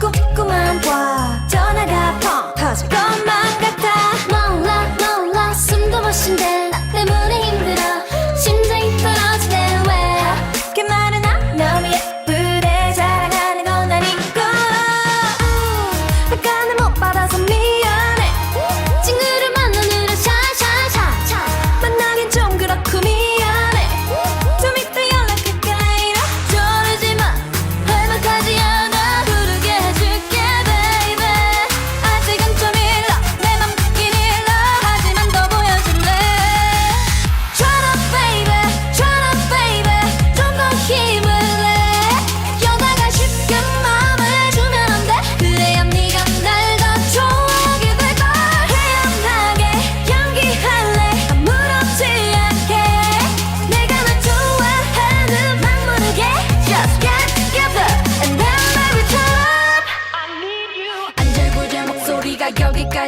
꼬꼬마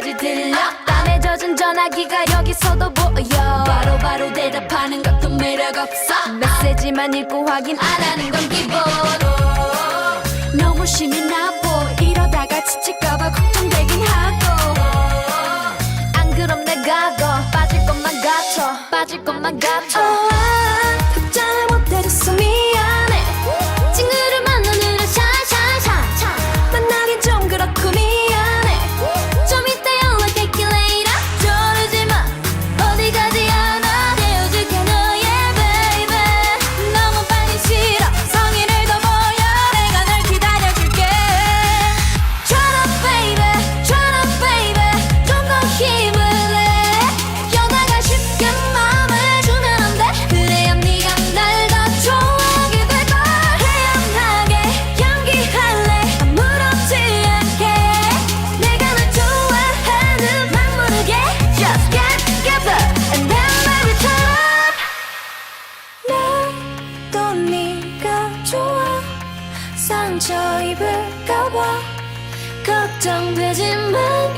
소리까지 들려? 땀에 젖은 전화기가 여기서도 보여. 바로바로 바로 대답하는 것도 매력 없어. 메시지만 읽고 확인 안 하는 건 기본 너무 심해 나보. 이러다가 지칠까봐 걱정되긴 하고. 안 그럼 내가 더 빠질 것만 같아. 빠질 것만 걱정되지만